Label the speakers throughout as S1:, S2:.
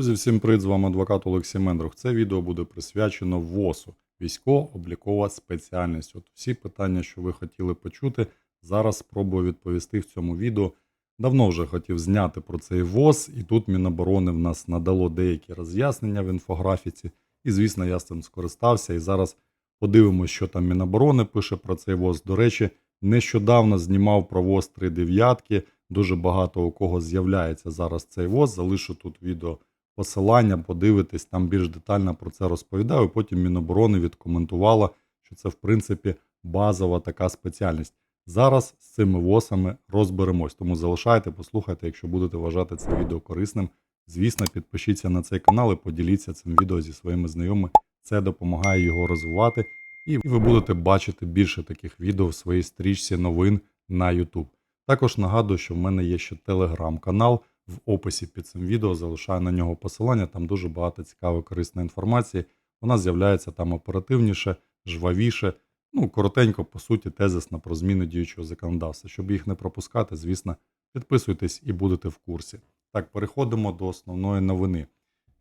S1: Друзі, всім привіт, з вами адвокат Олексій Мендрух. Це відео буде присвячено ВОСу, військово-облікова спеціальність. От всі питання, що ви хотіли почути, зараз спробую відповісти в цьому відео. Давно вже хотів зняти про цей ВОЗ, і тут Міноборони в нас надало деякі роз'яснення в інфографіці. І, звісно, я з цим скористався. І зараз подивимося, що там Міноборони пише про цей ВОЗ. До речі, нещодавно знімав про ВОЗ 3 дев'ятки. Дуже багато у кого з'являється зараз цей ВОЗ. Залишу тут відео посилання, подивитись, там більш детально про це розповідаю. Потім Міноборони відкоментувала, що це в принципі базова така спеціальність. Зараз з цими ВОСами розберемось. Тому залишайте, послухайте, якщо будете вважати це відео корисним. Звісно, підпишіться на цей канал і поділіться цим відео зі своїми знайомими. Це допомагає його розвивати, і ви будете бачити більше таких відео в своїй стрічці новин на YouTube. Також нагадую, що в мене є ще телеграм-канал. В описі під цим відео залишаю на нього посилання. Там дуже багато цікавої корисної інформації. Вона з'являється там оперативніше, жвавіше. Ну, коротенько, по суті, тезисно про зміни діючого законодавства. Щоб їх не пропускати, звісно, підписуйтесь і будете в курсі. Так, переходимо до основної новини.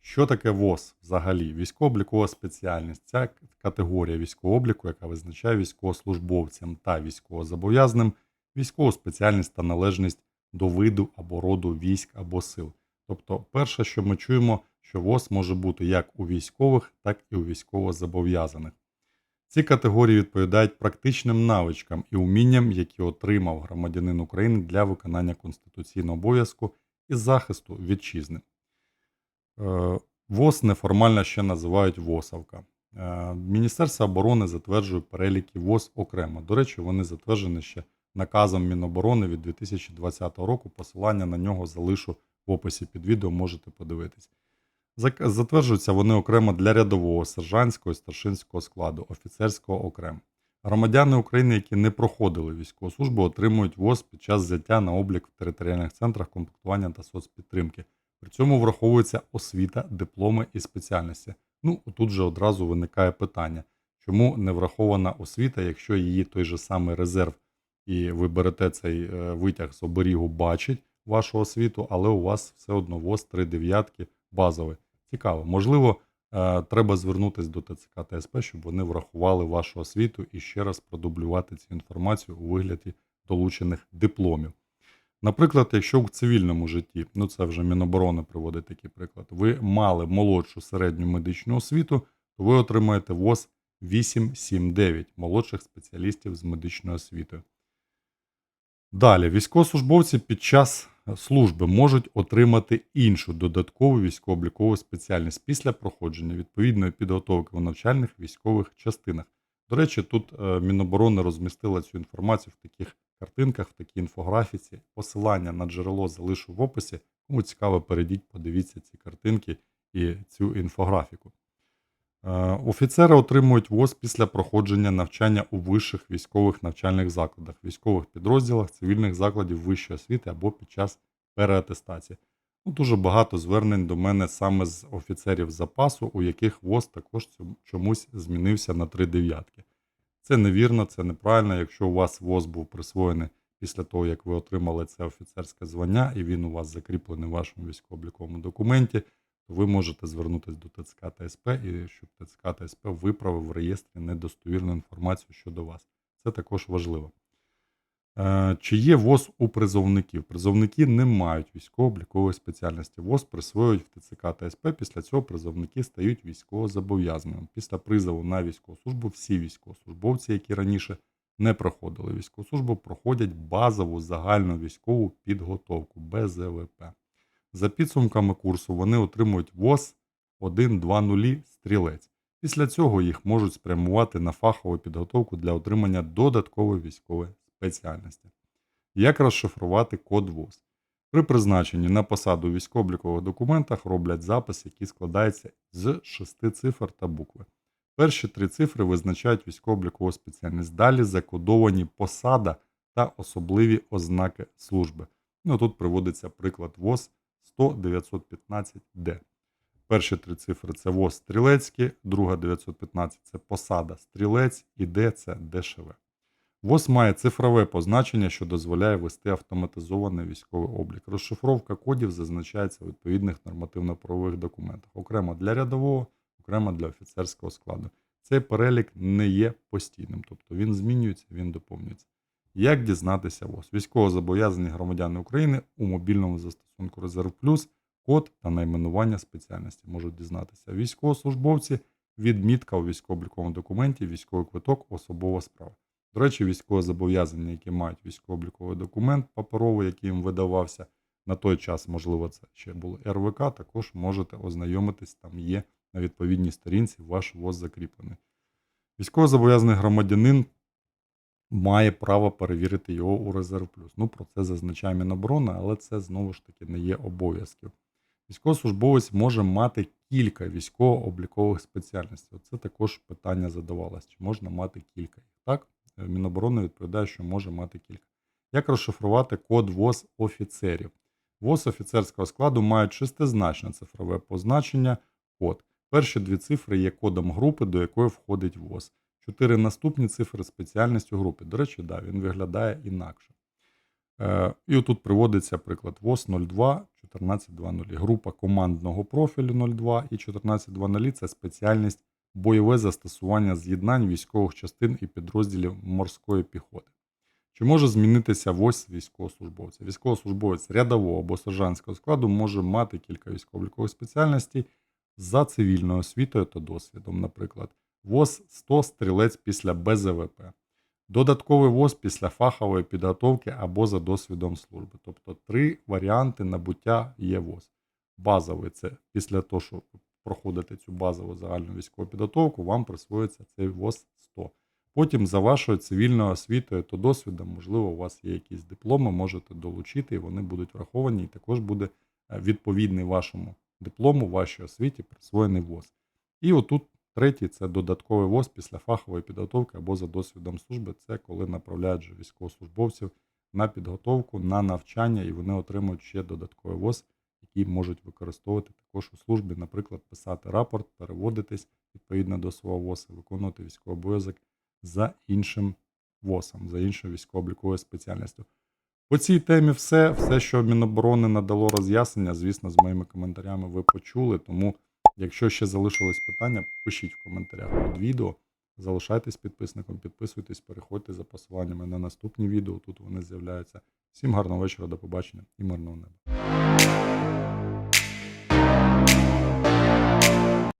S1: Що таке ВОЗ взагалі? Військово-облікова спеціальність. Ця категорія військового обліку, яка визначає військовослужбовцям та військовозобов'язаним військову спеціальність та належність до виду або роду військ або сил. Тобто, перше, що ми чуємо, що ВОЗ може бути як у військових, так і у військовозобов'язаних. Ці категорії відповідають практичним навичкам і умінням, які отримав громадянин України для виконання конституційного обов'язку і захисту вітчизни. Е, ВОЗ неформально ще називають ВОСовка. Е, Міністерство оборони затверджує переліки ВОЗ окремо. До речі, вони затверджені ще наказом Міноборони від 2020 року. Посилання на нього залишу в описі під відео, можете подивитись. Затверджуються вони окремо для рядового, сержантського і старшинського складу, офіцерського окремо. Громадяни України, які не проходили військову службу, отримують ВОЗ під час взяття на облік в територіальних центрах комплектування та соцпідтримки. При цьому враховується освіта, дипломи і спеціальності. Ну, тут же одразу виникає питання, чому не врахована освіта, якщо її той же самий резерв, і ви берете цей е, витяг з оберігу, бачить вашу освіту, але у вас все одно ВОЗ 3 дев'ятки базовий. Цікаво. Можливо, е, треба звернутися до ТЦК та СП, щоб вони врахували вашу освіту і ще раз продублювати цю інформацію у вигляді долучених дипломів. Наприклад, якщо в цивільному житті, ну це вже Міноборони приводить такий приклад, ви мали молодшу середню медичну освіту, то ви отримаєте ВОЗ 879 молодших спеціалістів з медичною освітою. Далі, військовослужбовці під час служби можуть отримати іншу додаткову військово-облікову спеціальність після проходження відповідної підготовки у навчальних військових частинах. До речі, тут е, Міноборони розмістила цю інформацію в таких картинках, в такій інфографіці. Посилання на джерело залишу в описі. Кому цікаво, перейдіть, подивіться ці картинки і цю інфографіку. Е, Офіцери отримують ВОЗ після проходження навчання у вищих військових навчальних закладах, військових підрозділах, цивільних закладів вищої освіти або під час переатестації. Ну, дуже багато звернень до мене саме з офіцерів запасу, у яких ВОЗ також чомусь змінився на три дев'ятки. Це невірно, це неправильно. Якщо у вас ВОЗ був присвоєний після того, як ви отримали це офіцерське звання, і він у вас закріплений в вашому військово-обліковому документі, ви можете звернутися до ТЦК та СП, і щоб ТЦК та СП виправив в реєстрі недостовірну інформацію щодо вас. Це також важливо. Е, Чи є ВОЗ у призовників? Призовники не мають військово-облікової спеціальності. ВОЗ присвоюють в ТЦК та СП. Після цього призовники стають військовозобов'язаними. Після призову на військову службу всі військовослужбовці, які раніше не проходили військову службу, проходять базову загальну військову підготовку БЗВП. За підсумками курсу вони отримують ВОЗ 1-2-0 стрілець. Після цього їх можуть спрямувати на фахову підготовку для отримання додаткової військової спеціальності. Як розшифрувати код ВОЗ? При призначенні на посаду у військово-облікових документах роблять запис, який складається з шести цифр та букви. Перші три цифри визначають військово-облікову спеціальність. Далі закодовані посада та особливі ознаки служби. Ну, тут приводиться приклад ВОЗ 100-915Д. Перші три цифри це ВОЗ стрілецькі, друга 915 це посада стрілець і Д це ДШВ. ВОЗ має цифрове позначення, що дозволяє вести автоматизований військовий облік. Розшифровка кодів зазначається у відповідних нормативно-правових документах, окремо для рядового, окремо для офіцерського складу. Цей перелік не є постійним, тобто він змінюється, він доповнюється. Як дізнатися ВОЗ? Військовозобов'язані громадяни України у мобільному застосунку Резерв Плюс, код та найменування спеціальності можуть дізнатися. Військовослужбовці, відмітка у військово-обліковому документі, військовий квиток, особова справа. До речі, військовозобов'язані, які мають військово-обліковий документ паперовий, який їм видавався на той час, можливо, це ще було РВК, також можете ознайомитись, там є на відповідній сторінці ваш ВОЗ закріплений. Військовозобов'язаний громадянин має право перевірити його у резерв плюс. Ну, про це зазначає Міноборони, але це знову ж таки не є обов'язків. Військовослужбовець може мати кілька військово-облікових спеціальностей. Це також питання задавалось, чи можна мати кілька. Так, Е, Міноборони відповідає, що може мати кілька. Як розшифрувати код ВОЗ офіцерів? ВОЗ офіцерського складу мають шестизначне цифрове позначення код. Перші дві цифри є кодом групи, до якої входить ВОЗ. Чотири наступні цифри спеціальністю групи. До речі, да, він виглядає інакше. Е, і отут приводиться приклад ВОЗ 02 1420. Група командного профілю 02 і 1420 це спеціальність бойове застосування з'єднань військових частин і підрозділів морської піхоти. Чи може змінитися ВОЗ військовослужбовця? Військовослужбовець рядового або сержантського складу може мати кілька військово-облікових спеціальностей за цивільною освітою та досвідом, наприклад, ВОЗ 100 стрілець після БЗВП, додатковий ВОЗ після фахової підготовки або за досвідом служби. Тобто три варіанти набуття є ВОЗ. Базовий це після того, що проходите цю базову загальну військову підготовку, вам присвоїться цей ВОЗ 100. Потім за вашою цивільною освітою та досвідом, можливо, у вас є якісь дипломи, можете долучити, і вони будуть враховані, і також буде е, відповідний вашому диплому, вашій освіті присвоєний ВОЗ. І отут третій це додатковий ВОЗ після фахової підготовки або за досвідом служби. Це коли направляють же військовослужбовців на підготовку, на навчання, і вони отримують ще додатковий ВОЗ, який можуть використовувати також у службі, наприклад, писати рапорт, переводитись відповідно до свого ВОЗ, виконувати військовий обов'язок за іншим ВОСом, за іншою військово-обліковою спеціальністю. По цій темі все. Все, що Міноборони надало роз'яснення, звісно, з моїми коментарями ви почули. Тому, якщо ще залишились питання, пишіть в коментарях під відео. Залишайтесь підписником, підписуйтесь, переходьте за посиланнями на наступні відео. Тут вони з'являються. Всім гарного вечора, до побачення і мирного неба.